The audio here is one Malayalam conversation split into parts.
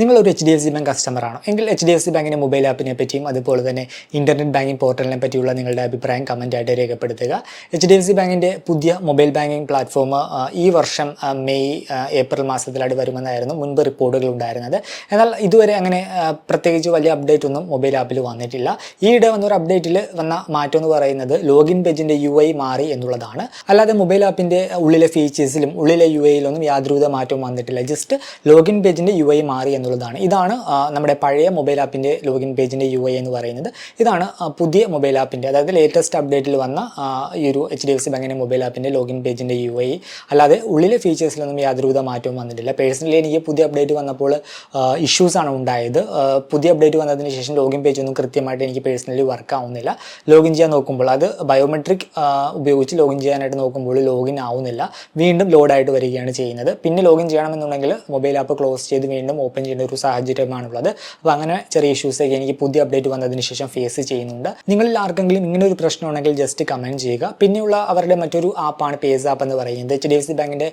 നിങ്ങളൊരു H D F C bank കസ്റ്റമറാണോ എങ്കിൽ എച്ച് ഡി എഫ് സി ബാങ്കിന്റെ മൊബൈൽ ആപ്പിനെ പറ്റിയും അതുപോലെ തന്നെ ഇന്റർനെറ്റ് ബാങ്കിംഗ് പോർട്ടലിനെ പറ്റിയുള്ള നിങ്ങളുടെ അഭിപ്രായം കമന്റായിട്ട് രേഖപ്പെടുത്തുക. എച്ച് ഡി എഫ് സി ബാങ്കിന്റെ പുതിയ മൊബൈൽ ബാങ്കിംഗ് പ്ലാറ്റ്ഫോം ഈ വർഷം മെയ് ഏപ്രിൽ മാസത്തിലായിട്ട് വരുമെന്നായിരുന്നു മുൻപ് റിപ്പോർട്ടുകൾ ഉണ്ടായിരുന്നത്. എന്നാൽ ഇതുവരെ അങ്ങനെ പ്രത്യേകിച്ച് വലിയ അപ്ഡേറ്റ് ഒന്നും മൊബൈൽ ആപ്പിൽ വന്നിട്ടില്ല. ഈയിടെ വന്നൊരു അപ്ഡേറ്റിൽ വന്ന മാറ്റം എന്ന് പറയുന്നത് ലോഗിൻ പേജിന്റെ യു ഐ മാറി എന്നുള്ളതാണ്. അല്ലാതെ മൊബൈൽ ആപ്പിന്റെ ഉള്ളിലെ ഫീച്ചേഴ്സിലും ഉള്ളിലെ യു ഐയിലൊന്നും യാതൊരുവിധ മാറ്റവും വന്നിട്ടില്ല. ജസ്റ്റ് ലോഗിൻ പേജിന്റെ യു ഐ മാറി എന്നുള്ളതാണ്. ഇതാണ് നമ്മുടെ പഴയ മൊബൈൽ ആപ്പിന്റെ ലോഗിൻ പേജിന്റെ യു എന്ന് പറയുന്നത്. ഇതാണ് പുതിയ മൊബൈൽ ആപ്പിന്റെ അതായത് ലേറ്റസ്റ്റ് അപ്ഡേറ്റിൽ വന്ന ഈ ഒരു എച്ച് ഡി എഫ് സി ബാങ്കിന്റെ മൊബൈൽ ആപ്പിന്റെ ലോഗിൻ പേജിന്റെ യു ഐ. അല്ലാതെ ഉള്ളിലെ ഫീച്ചേഴ്സിലൊന്നും യാതൊരുവിധ മാറ്റവും വന്നിട്ടില്ല. പേഴ്സണലി എനിക്ക് പുതിയ അപ്ഡേറ്റ് വന്നപ്പോൾ ഇഷ്യൂസാണ് ഉണ്ടായത്. പുതിയ അപ്ഡേറ്റ് വന്നതിന് ശേഷം ലോഗിൻ പേജ് ഒന്നും കൃത്യമായിട്ട് എനിക്ക് പേഴ്സണലി വർക്ക് ആവുന്നില്ല. ലോഗിൻ ചെയ്യാൻ നോക്കുമ്പോൾ അത് ബയോമെട്രിക് ഉപയോഗിച്ച് ലോഗിൻ ചെയ്യാനായിട്ട് നോക്കുമ്പോൾ ലോഗിൻ ആവുന്നില്ല. വീണ്ടും ലോഡായിട്ട് വരികയാണ് ചെയ്യുന്നത്. പിന്നെ ലോഗിൻ ചെയ്യണമെന്നുണ്ടെങ്കിൽ മൊബൈൽ ആപ്പ് ക്ലോസ് ചെയ്ത് വീണ്ടും ഓപ്പൺ ചെയ്യേണ്ട ഒരു സാഹചര്യമാണുള്ളത്. അപ്പോൾ അങ്ങനെ ചെറിയ ഇഷ്യൂസൊക്കെ എനിക്ക് പുതിയ അപ്ഡേറ്റ് വന്നതിന് ശേഷം ഫേസ് ചെയ്യുന്നുണ്ട്. നിങ്ങളിൽ ആർക്കെങ്കിലും ഇങ്ങനെ ഒരു പ്രശ്നം ഉണ്ടെങ്കിൽ ജസ്റ്റ് കമന്റ് ചെയ്യുക. പിന്നെയുള്ള അവരുടെ മറ്റൊരു ആപ്പാണ് പേസ് ആപ്പ് എന്ന് പറയുന്നത്. എച്ച് ഡി എഫ് സി ബാങ്കിന്റെ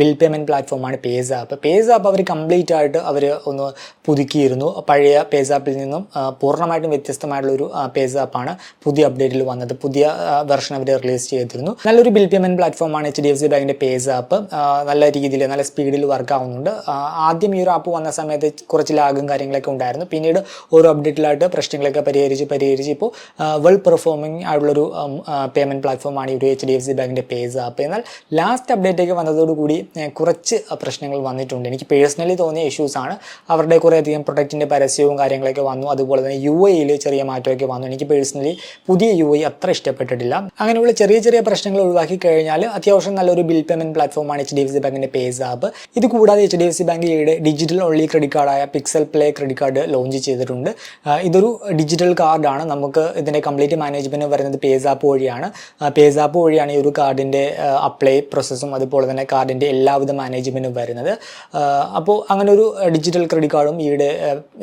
ബിൽ പേയ്മെന്റ് പ്ലാറ്റ്ഫോമാണ് പേസ് ആപ്പ് പേസ് ആപ്പ് അവർ കംപ്ലീറ്റ് ആയിട്ട് അവർ ഒന്ന് പുതുക്കിയിരുന്നു. പഴയ പേസ് ആപ്പിൽ നിന്നും പൂർണമായിട്ടും വ്യത്യസ്തമായിട്ടുള്ള ഒരു പേസ് ആപ്പാണ് പുതിയ അപ്ഡേറ്റിൽ വന്നത്. പുതിയ വെർഷൻ അവർ റിലീസ് ചെയ്തിരുന്നു. നല്ലൊരു ബിൽ പേയ്മെന്റ് പ്ലാറ്റ്ഫോമാണ് എച്ച് ഡി എഫ് സി ബാങ്കിന്റെ പേസ് ആപ്പ് നല്ല രീതിയിൽ നല്ല സ്പീഡിൽ വർക്ക് ആവുന്നുണ്ട്. ആദ്യം ഈ ഒരു ആപ്പ് വന്ന സമയത്ത് കുറച്ച് ലാഗും കാര്യങ്ങളൊക്കെ ഉണ്ടായിരുന്നു. പിന്നീട് ഓരോ അപ്ഡേറ്റിലായിട്ട് പ്രശ്നങ്ങളൊക്കെ പരിഹരിച്ച് പരിഹരിച്ച് ഇപ്പോൾ വെൽ പെർഫോമിംഗ് ആയിട്ടുള്ളൊരു പേയ്മെന്റ് പ്ലാറ്റ്ഫോമാണ് ഈ ഒരു എച്ച് ഡി എഫ് സി ബാങ്കിന്റെ പേസ് ആപ്പ് എന്നാൽ ലാസ്റ്റ് അപ്ഡേറ്റൊക്കെ വന്നതോടുകൂടി കുറച്ച് പ്രശ്നങ്ങൾ വന്നിട്ടുണ്ട്. എനിക്ക് പേഴ്സണലി തോന്നിയ ഇഷ്യൂസ് ആണ്. അവരുടെ കുറേയധികം പ്രൊഡക്റ്റിന്റെ പരസ്യവും കാര്യങ്ങളൊക്കെ വന്നു. അതുപോലെ തന്നെ യു ഐയിൽ ചെറിയ മാറ്റമൊക്കെ വന്നു. എനിക്ക് പേഴ്സണലി പുതിയ യു ഐ അത്ര ഇഷ്ടപ്പെട്ടിട്ടില്ല. അങ്ങനെയുള്ള ചെറിയ ചെറിയ പ്രശ്നങ്ങൾ ഒഴിവാക്കി കഴിഞ്ഞാൽ അത്യാവശ്യം നല്ലൊരു ബിൽ പേയ്മെന്റ് പ്ലാറ്റ്ഫോമാണ് എച്ച് ഡി എഫ് സി ബാങ്കിന്റെ പേസ് ആപ്പ് ഇത് കൂടാതെ H D F C bank digital only credit കാർഡായ Pixel Play credit card launch ചെയ്തിട്ടുണ്ട്. ഇതൊരു ഡിജിറ്റൽ കാർഡാണ് നമുക്ക് ഇതിന്റെ കംപ്ലീറ്റ് മാനേജ്മെന്റ് വരുന്നത് പേസാപ്പ് വഴിയാണ്. പേസാപ്പ് വഴിയാണ് ഈ ഒരു കാർഡിന്റെ അപ്ലൈ പ്രോസസ്സും അതുപോലെ തന്നെ കാർഡിന്റെ എല്ലാവിധ മാനേജ്മെന്റും വരുന്നത്. അപ്പോൾ അങ്ങനെ ഒരു ഡിജിറ്റൽ ക്രെഡിറ്റ് കാർഡും ഈയിടെ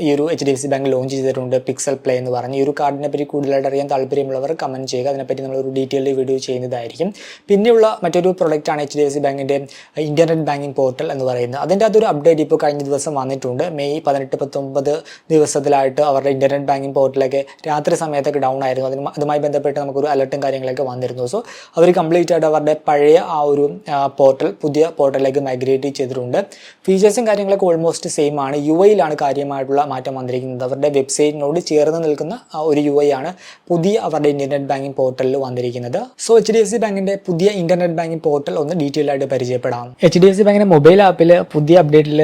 ഈ ഒരു H D F C bank launch ചെയ്തിട്ടുണ്ട് പിക്സൽ പ്ലേ എന്ന് പറഞ്ഞ്. ഈ ഒരു കാർഡിനെ പറ്റി കൂടുതലായിട്ട് അറിയാൻ താല്പര്യമുള്ളവർ കമന്റ് ചെയ്യുക. അതിനെപ്പറ്റി നമ്മളൊരു ഡീറ്റെയിൽഡ് വീഡിയോ ചെയ്യുന്നതായിരിക്കും. പിന്നെയുള്ള മറ്റൊരു പ്രൊഡക്റ്റാണ് എച്ച് ഡി എഫ് സി ബാങ്കിന്റെ ഇന്റർനെറ്റ് ബാങ്കിങ് പോർട്ടൽ എന്ന് പറയുന്നത്. അതിന്റെ അതൊരു അപ്ഡേറ്റ് ഇപ്പോൾ കഴിഞ്ഞ ദിവസം വന്നിട്ടുണ്ട്. മെയ് പതിനെട്ട് പത്തൊമ്പത് ദിവസത്തിലായിട്ട് അവരുടെ ഇന്റർനെറ്റ് ബാങ്കിങ് പോർട്ടലൊക്കെ രാത്രി സമയത്തൊക്കെ ഡൗൺ ആയിരുന്നു. അതിന് അതുമായി ബന്ധപ്പെട്ട് നമുക്കൊരു അലർട്ടും കാര്യങ്ങളൊക്കെ വന്നിരുന്നു. സോ അവർ കംപ്ലീറ്റ് ആയിട്ട് അവരുടെ പഴയ ആ ഒരു പോർട്ടൽ പുതിയ പോർട്ടലിലേക്ക് മൈഗ്രേറ്റ് ചെയ്തിട്ടുണ്ട്. ഫീച്ചേഴ്സും കാര്യങ്ങളൊക്കെ ഓൾമോസ്റ്റ് സെയിം ആണ്. യു ഐയിലാണ് കാര്യമായിട്ടുള്ള മാറ്റം വന്നിരിക്കുന്നത്. അവരുടെ വെബ്സൈറ്റിനോട് ചേർന്ന് നിൽക്കുന്ന ഒരു യു ഐ ആണ് പുതിയ അവരുടെ ഇന്റർനെറ്റ് ബാങ്കിങ് പോർട്ടലിൽ വന്നിരിക്കുന്നത്. So H D F C ബാങ്കിന്റെ പുതിയ ഇന്റർനെറ്റ് ബാങ്കിങ് പോർട്ടൽ ഒന്ന് ഡീറ്റെയിൽ ആയിട്ട് പരിചയപ്പെടാം. എച്ച് ഡി എഫ് സി ബാങ്കിന്റെ മൊബൈൽ ആപ്പിൽ പുതിയ അപ്ഡേറ്റിൽ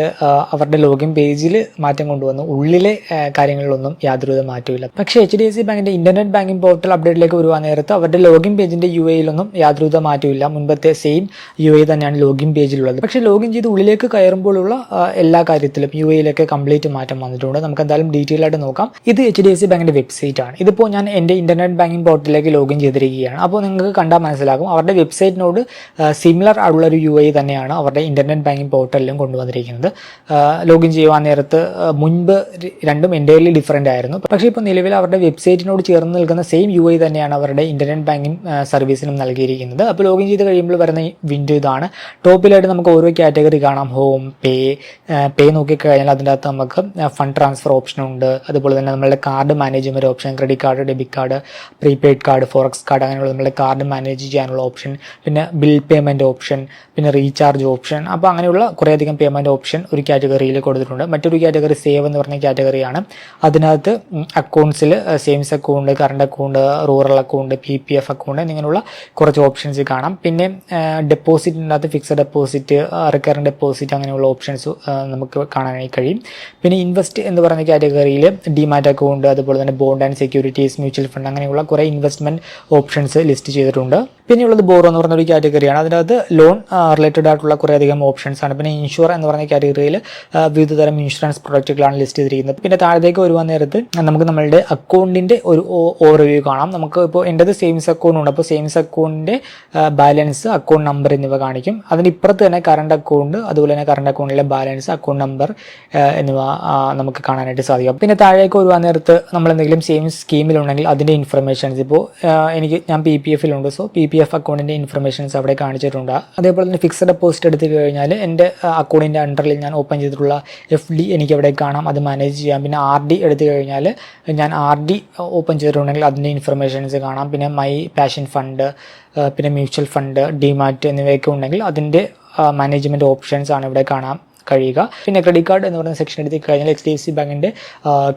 അവരുടെ ലോഗിൻ പേജിൽ മാറ്റം കൊണ്ടുവന്നു. ഉള്ളിലെ കാര്യങ്ങളിലൊന്നും യാതൊരുവിധ മാറ്റമില്ല പക്ഷേ എച്ച് ഡി എഫ് സി ബാങ്കിന്റെ ഇന്റർനെറ്റ് ബാങ്കിങ് പോർട്ടൽ അപ്ഡേറ്റിലേക്ക് വരുവാൻ നേരത്ത് അവരുടെ ലോഗിൻ പേജിന്റെ യു എയിലൊന്നും യാതൊരുവിധ മാറ്റമില്ല മുൻപത്തെ സെയിം യു എ തന്നെയാണ് ലോഗിൻ പേജിലുള്ളത്. പക്ഷേ ലോഗിൻ ചെയ്ത് ഉള്ളിലേക്ക് കയറുമ്പോഴുള്ള എല്ലാ കാര്യത്തിലും യു എയിലൊക്കെ കംപ്ലീറ്റ് മാറ്റം വന്നിട്ടുണ്ട്. നമുക്ക് എന്തായാലും ഡീറ്റെയിൽ ആയിട്ട് നോക്കാം. ഇത് എച്ച് ഡി എഫ് സി ബാങ്കിന്റെ വെബ്സൈറ്റ് ആണ്. ഇതിപ്പോൾ ഞാൻ എന്റെ ഇന്റർനെറ്റ് ബാങ്കിംഗ് പോർട്ടലിലേക്ക് ലോഗിൻ ചെയ്തിരിക്കുകയാണ്. അപ്പോൾ നിങ്ങൾക്ക് കണ്ടാൽ മനസ്സിലാകും. അവരുടെ വെബ്സൈറ്റിനോട് സിമിലർ ആയിട്ടുള്ള ഒരു യു ഐ തന്നെയാണ് അവരുടെ ഇന്റർനെറ്റ് ബാങ്കിംഗ് പോർട്ടലിലും കൊണ്ടുവന്നിരിക്കുന്നത്. ലോഗിൻ ചെയ്യുവാൻ നേരത്ത് മുൻപ് രണ്ടും എന്റയർലി ഡിഫറെന്റ് ആയിരുന്നു. പക്ഷേ ഇപ്പോൾ നിലവിൽ അവരുടെ വെബ്സൈറ്റിനോട് ചേർന്ന് നിൽക്കുന്ന സെയിം യു ഐ തന്നെയാണ് അവരുടെ ഇന്റർനെറ്റ് ബാങ്കിങ് സർവീസിനും നൽകിയിരിക്കുന്നത്. അപ്പോൾ ലോഗിൻ ചെയ്ത് കഴിയുമ്പോൾ വരുന്ന വിൻഡോ ഇതാണ്. ടോപ്പിലായിട്ട് നമുക്ക് ഓരോ കാറ്റഗറി കാണാം. ഹോം പേ പേ നോക്കിക്കഴിഞ്ഞാൽ അതിന്റെ അകത്ത് നമുക്ക് ഫണ്ട് ട്രാൻസ്ഫർ ഓപ്ഷൻ ഉണ്ട്. അതുപോലെ തന്നെ നമ്മളുടെ card management option credit card debit card prepaid card forex card അങ്ങനെയുള്ള നമ്മളുടെ കാർഡ് മാനേജ് ചെയ്യാനുള്ള ഓപ്ഷൻ പിന്നെ ബിൽ പേയ്മെന്റ് ഓപ്ഷൻ പിന്നെ റീചാർജ് ഓപ്ഷൻ അപ്പോൾ അങ്ങനെയുള്ള കുറേയധികം പേയ്മെന്റ് ഓപ്ഷൻ ഒരു കാറ്റഗറിയിൽ കൊടുത്തിട്ടുണ്ട്. മറ്റൊരു കാറ്റഗറി സേവ് എന്ന് പറഞ്ഞ കാറ്റഗറിയാണ് അതിനകത്ത് അക്കൗണ്ട്സിൽ savings account current account rural account P P F account എന്നിങ്ങനെയുള്ള കുറച്ച് ഓപ്ഷൻസ് കാണാം. പിന്നെ ഡെപ്പോസിറ്റിന്റെ അകത്ത് ഫിക്സഡ് ഡെപ്പോസിറ്റ് റിക്കറിങ് ഡെപ്പോസിറ്റ് അങ്ങനെയുള്ള ഓപ്ഷൻസ് നമുക്ക് കാണാനായി കഴിയും. പിന്നെ ഇൻവെസ്റ്റ് എന്ന് പറഞ്ഞ കാറ്റഗറിയിൽ ഡിമാറ്റ് അക്കൗണ്ട് അതുപോലെ തന്നെ bond and securities mutual fund അങ്ങനെയുള്ള കുറേ ഇൻവെസ്റ്റ്മെന്റ് ഓപ്ഷൻസ് ലിസ്റ്റ് ചെയ്തിട്ടുണ്ട്. പിന്നെയുള്ളത് ബോറോ എന്ന് പറഞ്ഞ ഒരു കാറ്റഗറിയാണ് അതിനകത്ത് ലോൺ റിലേറ്റഡ് ആയിട്ടുള്ള കുറേ അധികം ഓപ്ഷൻസ് ആണ്. പിന്നെ ഇൻഷുർ എന്ന് പറഞ്ഞ കാറ്റഗറിയിൽ വിവിധ തരം ഇൻഷുറൻസ് പ്രൊഡക്റ്റുകളാണ് ലിസ്റ്റ് ചെയ്തിരിക്കുന്നത്. പിന്നെ താഴത്തേക്ക് വരുവാൻ നേരത്ത് നമുക്ക് നമ്മളുടെ അക്കൗണ്ടിന്റെ ഒരു ഓവർവ്യൂ കാണാം. നമുക്ക് ഇപ്പോൾ എന്റെത് സേവിങ്സ് അക്കൗണ്ട് ഉണ്ട്. അപ്പോൾ സേവിങ്സ് അക്കൗണ്ടിന്റെ ബാലൻസ് അക്കൗണ്ട് നമ്പർ എന്നിവ കാണിക്കും. അതിന് ഇപ്പുറത്ത് തന്നെ കറണ്ട് അക്കൗണ്ട് അതുപോലെ തന്നെ കറണ്ട് അക്കൗണ്ടിലെ ബാലൻസ് അക്കൗണ്ട് നമ്പർ എന്നിവ നമുക്ക് കാണാനായിട്ട് സാധിക്കും. പിന്നെ താഴേക്ക് വരുവാൻ നേരത്ത് നമ്മൾ എന്തെങ്കിലും സേവിങ്സ് സ്കീമിലുണ്ടെങ്കിൽ അതിന്റെ ഇൻഫർമേഷൻസ് ഇപ്പോൾ എനിക്ക് ഞാൻ പി പി എഫിലുണ്ട് സോ പി പി എഫ് അക്കൗണ്ടിന്റെ ഇൻഫർമേഷൻസ് അവിടെ കാണിച്ചിട്ടുണ്ട്. അതേപോലെ തന്നെ ഫിക്സഡ് ഡെപ്പോസിറ്റ് എടുത്തു കഴിഞ്ഞാൽ എന്റെ അക്കൗണ്ടിന്റെ അണ്ടറിൽ ഞാൻ ഓപ്പൺ ചെയ്തിട്ടുള്ള എഫ് ഡി എനിക്ക് അവിടെ കാണാം. അത് മാനേജ് ചെയ്യാം. പിന്നെ ആർ ഡി എടുത്തു കഴിഞ്ഞാൽ ഞാൻ ആർ ഡി ഓപ്പൺ ചെയ്തിട്ടുണ്ടെങ്കിൽ അതിന്റെ ഇൻഫർമേഷൻസ് കാണാം. പിന്നെ മൈ പാഷൻ ഫണ്ട് പിന്നെ മ്യൂച്വൽ ഫണ്ട് ഡിമാറ്റ് എന്നിവയൊക്കെ ഉണ്ടെങ്കിൽ അതിന്റെ മാനേജ്മെന്റ് ഓപ്ഷൻസ് ആണ് ഇവിടെ കാണാം. കഴിയുക. പിന്നെ ക്രെഡിറ്റ് കാർഡ് എന്ന് പറയുന്ന സെക്ഷൻ എടുത്ത് കഴിഞ്ഞാൽ എച്ച് ഡി എഫ് സി ബാങ്കിന്റെ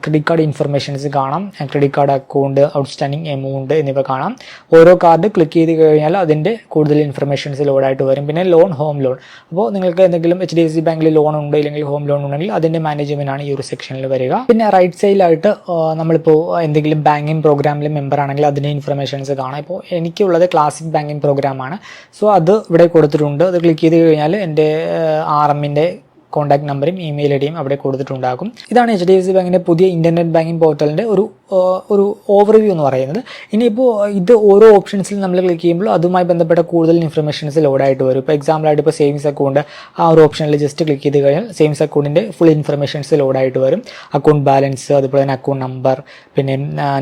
ക്രെഡിറ്റ് കാർഡ് ഇൻഫർമേഷൻസ് കാണാം. Credit card account outstanding amount എന്നിവ കാണാം. ഓരോ കാർഡ് ക്ലിക്ക് ചെയ്ത് കഴിഞ്ഞാൽ അതിന്റെ കൂടുതൽ ഇൻഫർമേഷൻസ് ലോഡായിട്ട് വരും. പിന്നെ ലോൺ ഹോം ലോൺ അപ്പോൾ നിങ്ങൾക്ക് എന്തെങ്കിലും എച്ച് ഡി എഫ് സി ബാങ്കിൽ ലോൺ ഉണ്ട് ഇല്ലെങ്കിൽ ഹോം ലോൺ ഉണ്ടെങ്കിൽ അതിന്റെ മാനേജ്മെന്റ് ആണ് ഈ ഒരു സെക്ഷനിൽ വരിക. പിന്നെ റൈറ്റ് സൈഡിലായിട്ട് നമ്മളിപ്പോൾ എന്തെങ്കിലും ബാങ്കിങ് പ്രോഗ്രാമിൽ മെമ്പർ ആണെങ്കിൽ അതിന്റെ ഇൻഫർമേഷൻസ് കാണാം. ഇപ്പോൾ എനിക്കുള്ളത് ക്ലാസിക് ബാങ്കിങ് പ്രോഗ്രാമാണ് സോ അത് ഇവിടെ കൊടുത്തിട്ടുണ്ട്. അത് ക്ലിക്ക് ചെയ്ത് കഴിഞ്ഞാൽ എന്റെ ആർ എമ്മിന്റെ കോൺടാക്ട് നമ്പറും ഇമെയിൽ ഐ ഡിയും അവിടെ കൊടുത്തിട്ടുണ്ടാകും. ഇതാണ് എച്ച് ഡി എഫ് സി ബാങ്കിന്റെ പുതിയ ഇന്റർനെറ്റ് ബാങ്കിങ് പോർട്ടലിന്റെ ഒരു ഒരു ഓവർവ്യൂ എന്ന് പറയുന്നത്. ഇനിയിപ്പോൾ ഇത് ഓരോ ഓപ്ഷൻസിൽ നമ്മൾ ക്ലിക്ക് ചെയ്യുമ്പോൾ അതുമായി ബന്ധപ്പെട്ട കൂടുതൽ ഇൻഫർമേഷൻസ് ലോഡായിട്ട് വരും. ഇപ്പോൾ എക്സാമ്പിളായിട്ട് ഇപ്പോൾ സേവിങ്സ് അക്കൗണ്ട് ആ ഒരു ഓപ്ഷനിൽ ജസ്റ്റ് ക്ലിക്ക് ചെയ്ത് കഴിഞ്ഞാൽ സേവിങ്സ് അക്കൗണ്ടിന്റെ ഫുൾ ഇൻഫർമേഷൻസ് ലോഡായിട്ട് വരും. അക്കൗണ്ട് ബാലൻസ് അതുപോലെ തന്നെ അക്കൗണ്ട് നമ്പർ പിന്നെ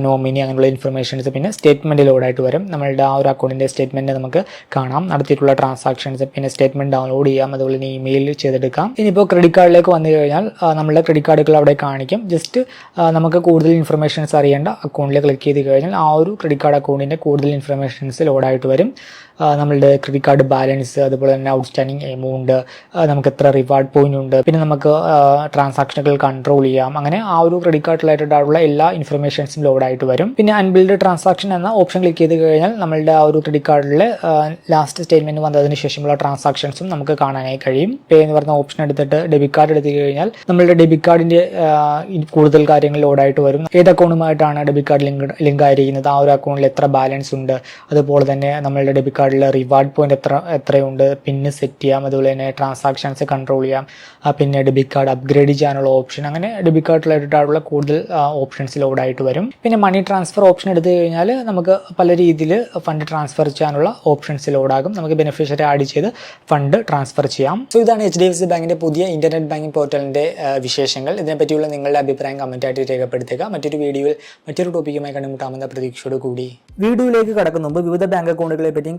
നോമിനി അങ്ങനെയുള്ള ഇൻഫർമേഷൻസ് പിന്നെ സ്റ്റേറ്റ്മെന്റ് ലോഡായിട്ട് വരും. നമ്മളുടെ ആ ഒരു അക്കൗണ്ടിന്റെ സ്റ്റേറ്റ്മെന്റ് നമുക്ക് കാണാം. നടത്തിയിട്ടുള്ള ട്രാൻസാക്ഷൻസ് പിന്നെ സ്റ്റേറ്റ്മെന്റ് ഡൗൺലോഡ് ചെയ്യാം. അതുപോലെ തന്നെ ഇമെയിൽ ചെയ്തെടുക്കാം. ഇനിയിപ്പോൾ ക്രെഡിറ്റ് കാർഡിലേക്ക് വന്നു കഴിഞ്ഞാൽ നമ്മളുടെ ക്രെഡിറ്റ് കാർഡുകൾ അവിടെ കാണിക്കും. ജസ്റ്റ് നമുക്ക് കൂടുതൽ ഇൻഫർമേഷൻസ് അറിയേണ്ട അക്കൗണ്ടിൽ ക്ലിക്ക് ചെയ്ത് കഴിഞ്ഞാൽ ആ ഒരു ക്രെഡിറ്റ് കാർഡ് അക്കൗണ്ടിന്റെ കൂടുതൽ ഇൻഫർമേഷൻസ് ലോഡായിട്ട് വരും. നമ്മളുടെ ക്രെഡിറ്റ് കാർഡ് ബാലൻസ് അതുപോലെ തന്നെ ഔട്ട്സ്റ്റാൻഡിങ് എമൗണ്ട് നമുക്ക് എത്ര റിവാർഡ് പോയിന്റ് ഉണ്ട്. പിന്നെ നമുക്ക് ട്രാൻസാക്ഷനുകൾ കൺട്രോൾ ചെയ്യാം. അങ്ങനെ ആ ഒരു ക്രെഡിറ്റ് കാർഡ് റിലേറ്റഡ് ആയിട്ടുള്ള എല്ലാ ഇൻഫർമേഷൻസും ലോഡായിട്ട് വരും. പിന്നെ അൺബിൽഡ് ട്രാൻസാക്ഷൻ എന്ന ഓപ്ഷൻ ക്ലിക്ക് ചെയ്ത് കഴിഞ്ഞാൽ നമ്മളുടെ ആ ഒരു ക്രെഡിറ്റ് കാർഡിലെ ലാസ്റ്റ് സ്റ്റേറ്റ്മെന്റ് വന്നതിന് ശേഷമുള്ള ട്രാൻസാക്ഷൻസും നമുക്ക് കാണാനായി കഴിയും. പേ എന്ന് പറഞ്ഞ ഓപ്ഷൻ എടുത്തിട്ട് ഡെബിറ്റ് കാർഡ് എടുത്തു കഴിഞ്ഞാൽ നമ്മളുടെ ഡെബിറ്റ് കാർഡിന്റെ കൂടുതൽ കാര്യങ്ങൾ ലോഡായിട്ട് വരും. ഏത് അക്കൗണ്ടുമായിട്ടാണ് ഡെബിറ്റ് കാർഡ് ലിങ്ക് ലിങ്ക് ആയിരിക്കുന്നത്? ആ ഒരു അക്കൗണ്ടിൽ എത്ര ബാലൻസ് ഉണ്ട്? അതുപോലെ തന്നെ നമ്മളുടെ ഡെബിറ്റ് കാർഡിൽ റിവാർഡ് പോയിന്റ് എത്ര എത്രയുണ്ട്? പിന്ന് സെറ്റ് ചെയ്യാം. അതുപോലെ തന്നെ ട്രാൻസാക്ഷൻസ് കൺട്രോൾ ചെയ്യാം. പിന്നെ ഡെബിറ്റ് കാർഡ് അപ്ഗ്രേഡ് ചെയ്യാനുള്ള ഓപ്ഷൻ അങ്ങനെ ഡെബിറ്റ് കാർഡ് റിലേറ്റഡ് ആയിട്ടുള്ള കൂടുതൽ ഓപ്ഷൻസ് ലോഡ് ആയിട്ട് വരും. പിന്നെ മണി ട്രാൻസ്ഫർ ഓപ്ഷൻ എടുത്തു കഴിഞ്ഞാൽ നമുക്ക് പല രീതിയിൽ ഫണ്ട് ട്രാൻസ്ഫർ ചെയ്യാനുള്ള ഓപ്ഷൻസ് ലോഡാകും നമുക്ക് ബെനിഫിഷ്യറി ആഡ് ചെയ്ത് ഫണ്ട് ട്രാൻസ്ഫർ ചെയ്യാം. സോ ഇതാണ് എച്ച് ഡി എഫ് സി ബാങ്കിന്റെ പുതിയ ഇന്റർനെറ്റ് ബാങ്കിംഗ് പോർട്ടലിന്റെ ആ, വിശേഷങ്ങൾ. ഇതിനെപ്പറ്റിയുള്ള നിങ്ങളുടെ അഭിപ്രായം കമന്റ് ആയിട്ട് രേഖപ്പെടുത്തുക. മറ്റൊരു വീഡിയോയിൽ മറ്റൊരു ടോപ്പിക്കുമായി കണ്ടുമുട്ടാമെന്ന പ്രതീക്ഷയോട് കൂടി വീഡിയോയിലേക്ക് കടക്കുന്ന മുമ്പ് വിവിധ ബാങ്ക് അക്കൗണ്ടുകളെ പറ്റിയും